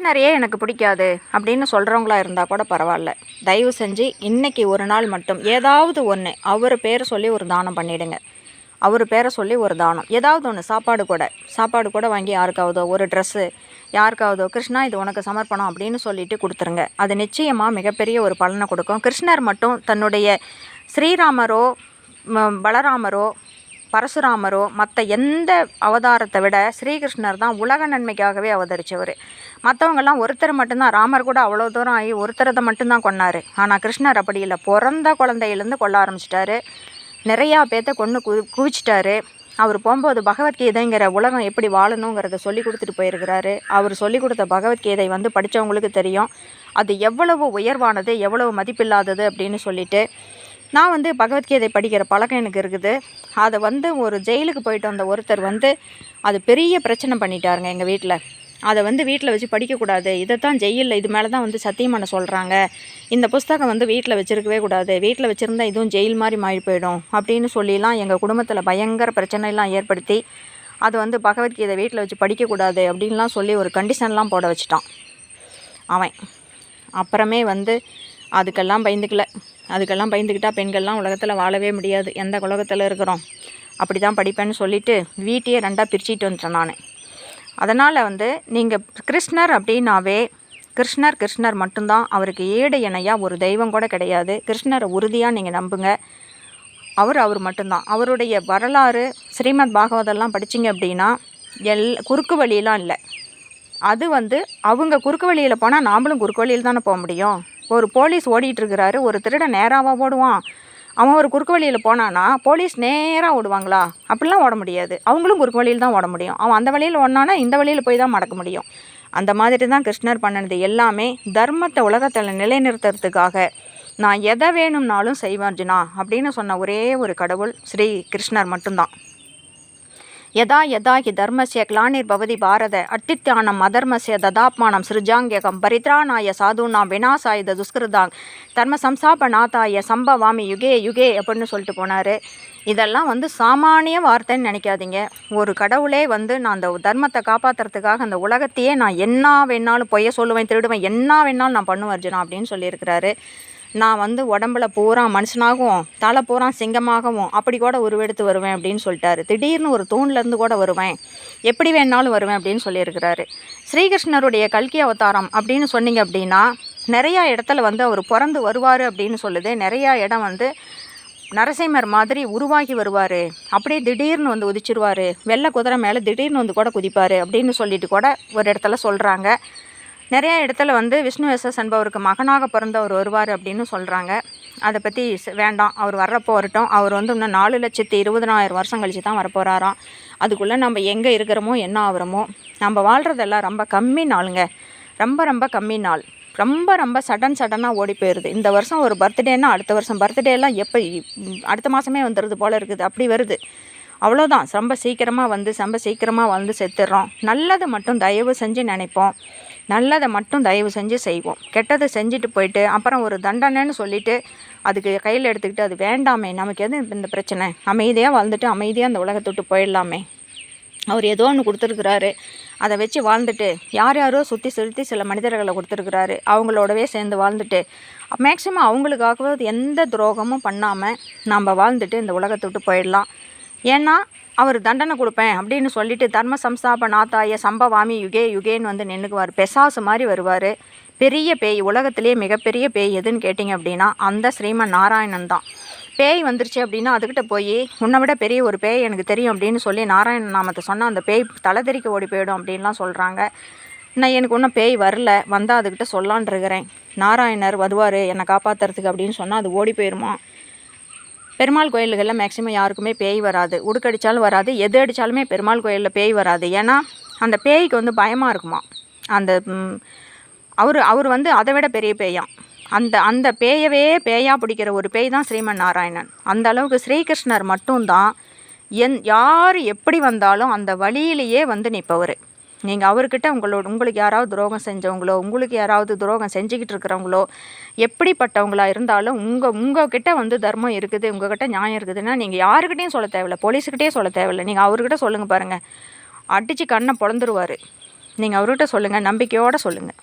டிக்ஷனரியே எனக்கு பிடிக்காது அப்படின்னு சொல்கிறவங்களா இருந்தால் கூட பரவாயில்ல. தயவு செஞ்சு இன்னைக்கு ஒரு நாள் மட்டும் ஏதாவது ஒன்று அவர் பேரை சொல்லி ஒரு தானம் பண்ணிவிடுங்க அவர் பேரை சொல்லி ஒரு தானம். ஏதாவது ஒன்று சாப்பாடு கூட. சாப்பாடு கூட வாங்கி யாருக்காவதோ ஒரு ட்ரெஸ்ஸு யாருக்காவதோ கிருஷ்ணா இது உனக்கு சமர்ப்பணம் அப்படின்னு சொல்லிட்டு கொடுத்துருங்க. அது நிச்சயமாக மிகப்பெரிய ஒரு பலனை கொடுக்கும். கிருஷ்ணர் மட்டும் தன்னுடைய ஸ்ரீராமரோ பலராமரோ பரசுராமரோ மற்ற எந்த அவதாரத்தை விட ஸ்ரீகிருஷ்ணர் தான் உலக நன்மைக்காகவே அவதரித்தவர் மற்றவங்கெல்லாம் ஒருத்தர் மட்டும்தான். ராமர் கூட அவ்வளோ தூரம் ஆகி ஒருத்தரதை மட்டும்தான் கொன்னார். ஆனால் கிருஷ்ணர் அப்படி இல்லை. பிறந்த குழந்தையிலேருந்து கொல்ல ஆரம்பிச்சிட்டாரு. நிறையா பேர்த்த கொண்டு கு குவிச்சிட்டாரு. அவர் போகும்போது பகவத்கீதைங்கிற உலகம் எப்படி வாழணுங்கிறத சொல்லி கொடுத்துட்டு போயிருக்கிறாரு. அவர் சொல்லி கொடுத்த பகவத்கீதை வந்து படித்தவங்களுக்கு தெரியும். அது எவ்வளவு உயர்வானது எவ்வளவு மதிப்பில்லாதது அப்படின்னு சொல்லிட்டு நான் வந்து பகவத்கீதை படிக்கிற பழக்கம் எனக்கு இருக்குது. அதை வந்து ஒரு ஜெயிலுக்கு போயிட்டு வந்த ஒருத்தர் வந்து அது பெரிய பிரச்சனை பண்ணிட்டாருங்க எங்கள் வீட்டில் அதை வந்து வீட்டில் வச்சு படிக்கக்கூடாது. இதை தான் ஜெயிலில் இது மேலே தான் வந்து சத்தியம் பண்ண சொல்கிறாங்க இந்த புஸ்தகம் வந்து வீட்டில் வச்சுருக்கவே கூடாது. வீட்டில் வச்சுருந்தா இதுவும் ஜெயில் மாதிரி மாறி போயிடும் அப்படின்னு சொல்லிலாம் எங்கள் குடும்பத்தில் பயங்கர பிரச்சனைலாம் ஏற்படுத்தி அது வந்து பகவத்கீதை வீட்டில் வச்சு படிக்கக்கூடாது அப்படின்லாம் சொல்லி ஒரு கண்டிஷன்லாம் போட வச்சுட்டான். அவன். அப்புறமே வந்து அதுக்கெல்லாம் பயந்துக்கல. அதுக்கெல்லாம் பயந்துக்கிட்டால் பெண்கள்லாம் உலகத்தில் வாழவே முடியாது. எந்த உலகத்தில் இருக்கிறோம்? அப்படி தான் படிப்பேன்னு சொல்லிவிட்டு வீட்டையே ரெண்டாக பிரிச்சுட்டு வந்துட்டேன் நான். அதனால் வந்து நீங்கள் கிருஷ்ணர் அப்படின்னாவே கிருஷ்ணர் கிருஷ்ணர் மட்டும்தான். அவருக்கு ஏடு இணையாக ஒரு தெய்வம் கூட கிடையாது. கிருஷ்ணரை உறுதியாக நீங்கள் நம்புங்க. அவர் அவர் மட்டும்தான். அவருடைய வரலாறு ஸ்ரீமத் பாகவதெல்லாம் படிச்சீங்க அப்படின்னா எல் குறுக்கு வழியெலாம் இல்லை. அது வந்து அவங்க குறுக்கு வழியில் போனால் நாமளும் குறுக்கு வழியில் தானே போக முடியும்? ஒரு போலீஸ் ஓடிட்டுருக்கிறாரு ஒரு திருடன் நேராவா ஓடுவான். அவன் ஒரு குறுக்கு வழியில் போனான்னா போலீஸ் நேராக ஓடுவாங்களா? அப்படிலாம் ஓட முடியாது. அவங்களும் குறுக்கு வழியில் தான் ஓட முடியும். அவன் அந்த வழியில் ஓடினானா இந்த வழியில் போய் தான் மடக்க முடியும். அந்த மாதிரி தான் கிருஷ்ணர் பண்ணினது எல்லாமே தர்மத்தை உலகத்தில் நிலைநிறுத்துறதுக்காக. நான் எதை வேணும்னாலும் செய்வேன் அர்ஜுனா அப்படின்னு சொன்ன ஒரே ஒரு கடவுள் ஸ்ரீ கிருஷ்ணர் மட்டும்தான். யதா யதா ஹி தர்மஸ்ய கிளானிர்பவதி பாரத அட்டித்யானம் அதர்மஸ்ய ததாப்மானம் சிருஜாங்கியகம் பரித்ராணாய சாதுனாம் வினாசாயுத துஷ்கிருதாங் தர்ம சம்சாபநாதாய சம்பவாமி யுகே யுகே அப்படின்னு சொல்லிட்டு போனார். இதெல்லாம் வந்து சாமானிய வார்த்தைன்னு நினைக்காதீங்க. ஒரு கடவுளே வந்து நான் அந்த தர்மத்தை காப்பாற்றுறதுக்காக அந்த உலகத்தையே நான் என்ன வேணாலும் பொய்ய சொல்லுவேன் திருடுவேன் என்ன வேணாலும் நான் பண்ணுவேன் அர்ஜுனா அப்படின்னு சொல்லியிருக்கிறாரு. நான் வந்து உடம்புல பூரா மனுஷனாகவும் தலை பூரா சிங்கமாகவும் அப்படி கூட உருவெடுத்து வருவேன் அப்படின்னு சொல்லிட்டாரு. திடீர்னு ஒரு தூண்லேருந்து கூட வருவேன். எப்படி வேணாலும் வருவேன் அப்படின்னு சொல்லியிருக்கிறாரு. ஸ்ரீகிருஷ்ணருடைய கல்கி அவதாரம் அப்படின்னு சொன்னீங்க அப்படின்னா நிறையா இடத்துல வந்து அவர் பிறந்து வருவார் அப்படின்னு சொல்லுது. நிறையா இடம் வந்து நரசிம்மர் மாதிரி உருவாகி வருவார். அப்படியே திடீர்னு வந்து உதிச்சிருவார். வெள்ளை குதிரை மேலே திடீர்னு வந்து கூட குதிப்பார் அப்படின்னு சொல்லிட்டு கூட ஒரு இடத்துல சொல்கிறாங்க நிறைய இடத்துல வந்து விஷ்ணு எஸ்எஸ் என்பவருக்கு மகனாக பிறந்தவர் வருவார் அப்படின்னு சொல்கிறாங்க அதை பற்றி வேண்டாம். அவர் வர்றப்போ வரட்டும். அவர் வந்து இன்னும் நாலு லட்சத்தி இருபதனாயிரம் வருஷம் கழித்து தான் வரப்போகிறாராம் அதுக்குள்ளே நம்ம எங்கே இருக்கிறோமோ என்ன ஆகிறோமோ நம்ம வாழ்கிறதெல்லாம் ரொம்ப கம்மி நாளுங்க. ரொம்ப ரொம்ப கம்மி நாள். ரொம்ப ரொம்ப சடன் சடனாக ஓடி போயிடுது இந்த வருஷம் ஒரு பர்த்டேன்னா அடுத்த வருஷம் பர்த்டேலாம் எப்போ அடுத்த மாதமே வந்துடுது போல் இருக்குது. அப்படி வருது. அவ்வளோதான் ரொம்ப சீக்கிரமாக வந்து ரொம்ப சீக்கிரமாக வந்து செத்துடுறோம் நல்லது மட்டும் தயவு செஞ்சு நினைப்போம். நல்லதை மட்டும் தயவு செஞ்சு செய்வோம். கெட்டதை செஞ்சுட்டு போயிட்டு அப்புறம் ஒரு தண்டனைன்னு சொல்லிட்டு அதுக்கு கையில் எடுத்துக்கிட்டு அது வேண்டாமே நமக்கு எது இந்த பிரச்சனை? அமைதியாக வாழ்ந்துட்டு அமைதியாக அந்த உலகத்தை விட்டு போயிடலாமே. அவர் ஏதோ ஒன்று கொடுத்துருக்குறாரு. அதை வச்சு வாழ்ந்துட்டு யார் யாரோ சுற்றி சுற்றி சில மனிதர்களை கொடுத்துருக்குறாரு. அவங்களோடவே சேர்ந்து வாழ்ந்துட்டு மேக்ஸிமம் அவங்களுக்காகவே எந்த துரோகமும் பண்ணாமல் நம்ம வாழ்ந்துட்டு இந்த உலகத்தை விட்டு போயிடலாம். ஏன்னா அவர் தண்டனை கொடுப்பேன் அப்படின்னு சொல்லிட்டு தர்ம சம்ஸ்தாப நாத்தாய சம்பவாமி யுகே யுகேன்னு வந்து நின்றுக்குவார் பெசாசு மாதிரி வருவார். பெரிய பேய் உலகத்திலேயே மிகப்பெரிய பேய் எதுன்னு கேட்டிங்க அப்படின்னா அந்த ஸ்ரீமன் நாராயணன் தான். பேய் வந்துருச்சு அப்படின்னா அதுக்கிட்ட போய் உன்னை விட பெரிய ஒரு பேய் எனக்கு தெரியும் அப்படின்னு சொல்லி நாராயண நாமத்தை சொன்னால் அந்த பேய் தலைதெறிக்க ஓடி போயிடும் அப்படின்லாம் சொல்கிறாங்க நான் எனக்கு ஒன்றும் பேய் வரல. வந்தால் அதுக்கிட்ட சொல்லான் இருக்கிறேன். நாராயணர் வருவார். என்னை காப்பாற்றுறதுக்கு அப்படின்னு சொன்னால் அது ஓடி போயிடுமா பெருமாள் கோயில்களில் மேக்ஸிமம் யாருக்குமே பேய் வராது. உடுக்கடிச்சாலும் வராது எது அடித்தாலுமே பெருமாள் கோயிலில் பேய் வராது. ஏன்னா அந்த பேய்க்கு வந்து பயமாக இருக்குமா? அந்த அவர் அவர் வந்து அதை விட பெரிய பேயாம் அந்த அந்த பேயவே பேயாக பிடிக்கிற ஒரு பேய் தான் ஸ்ரீமன் நாராயணன் அந்த அளவுக்கு ஸ்ரீகிருஷ்ணர் மட்டும்தான் என் யார் எப்படி வந்தாலும் அந்த வழியிலேயே வந்து நிற்பவர். நீங்கள் அவர்கிட்ட உங்களோட உங்களுக்கு யாராவது துரோகம் செஞ்சவங்களோ உங்களுக்கு யாராவது துரோகம் செஞ்சுக்கிட்டு இருக்கிறவங்களோ எப்படிப்பட்டவங்களா இருந்தாலும் உங்கள் உங்ககிட்ட வந்து தர்மம் இருக்குது உங்ககிட்ட நியாயம் இருக்குதுன்னா நீங்கள் யாருக்கிட்டையும் சொல்ல தேவையில்ல போலீஸுக்கிட்டே சொல்ல தேவையில்ல. நீங்கள் அவர்கிட்ட சொல்லுங்கள் பாருங்கள் அடித்து கண்ணை பிறந்துருவார் நீங்கள் அவர்கிட்ட சொல்லுங்கள் நம்பிக்கையோடு சொல்லுங்கள்